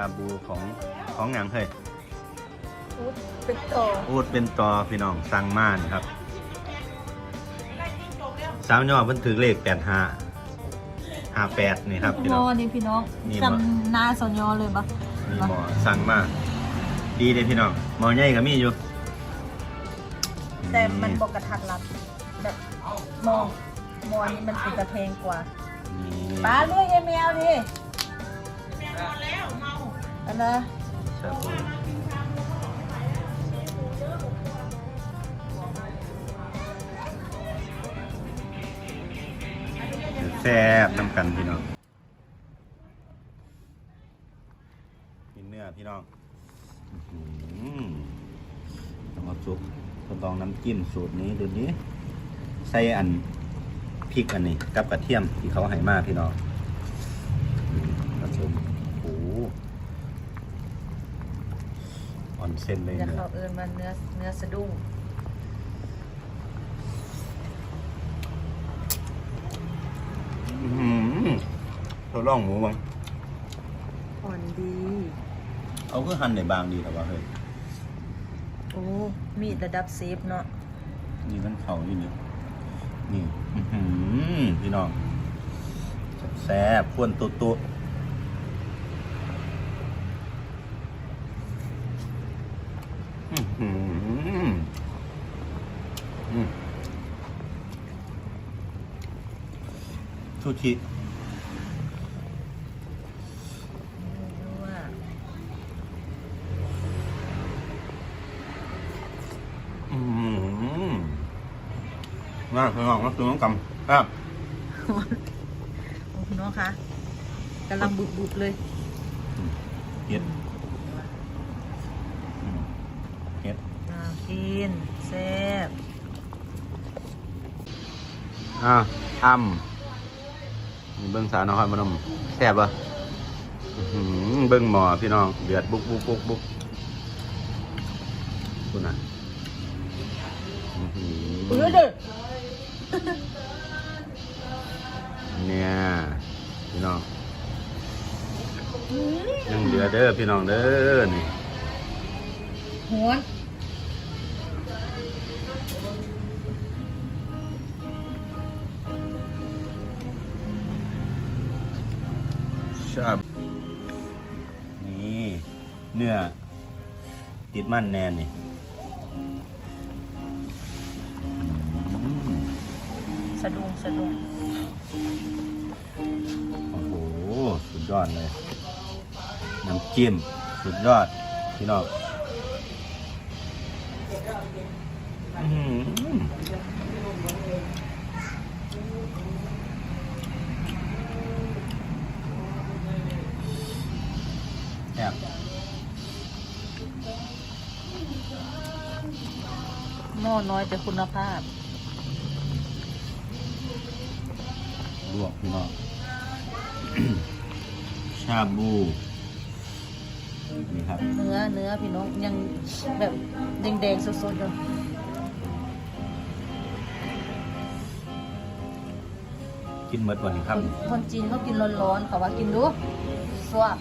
าบูของของหยังเฮ้ยอุ๊ดเป็นต่ออูดเป็นตอพี่น้องสั่งมานี่ครับสามยอดเพิ่นถือเลขแปดห้าห้าแปดนี่ครับพี่มน้ออง นี่พี่น้องนี่จบ่ำนาสอนยอเลยปะมีหมอสั่งมาดีเลยพี่น้องหมอใหญ่ก็มีอยู่แต่มันบอกกระทัดรัดแบบมองมอนี่มันเป็นกระเพงกว่านี่ป้าเรียกยายแมวดิ อันนะชาบูแซ่บน้ำกันพี่น้องกินเนื้อพี่น้องอื้อหือต้องเอาซุปทดลองน้ำจิ้มสูตรนี้ดูนี้ใส่อันพริกอันนี้กับกระเทียมที่เขาให้มาพี่น้องอืมผสมโอ้โห ออนเส้นเลยจะเนื้อเขาเอินมันเนื้อเนื้อสะดุ้งอื้อหือทดลองหมูบ้างอ่อนดี เอาคือหั่นในบางดีแต่ว่าเฮ้ยโอ้ มีดระดับเซฟเนาะนี่มันเข่านี่นี่นี่อื้อหือพี่น้องแซ่บๆควนตุตุอื้อหืออืม ซูชิดูว่าอืมน่าพี่น้องมาซื้อน้ำกำครับโอ้พี่น้องคะกำลังบุบบุบๆเลยเฮ็ดอืมเฮ็ด อ่า กินแซ่บอ่าทำนี่เบิ้งสาวน้องครับมานมแซ่บปะอื้อหือเบิ้งหมอพี่น้อง เดือดบุกบุกบุกบุกคุณน่ะอื้อหืเอออเด้อเนี่ย พี่น้องยังเดือดเด้อพี่น้องเด้อนี่หวน ชอบ นี่เนื้อติดมันแน่นนี่อืมสะดุ้งสะดุ้งโอ้โห สุดยอดเลย น้ำจิ้ม สุดยอด พี่น้องอื้อหือ แซ่บหม้อน้อยแต่คุณภาพ ลวกพี่น้อง ชาบู นี่ครับ เนื้อเนื้อพี่น้องยังแบบแดงๆสดๆเลยกินเมดวันนี้ครับคนคนจีนเขากินร้อนๆเขาว่ากินดูสวบ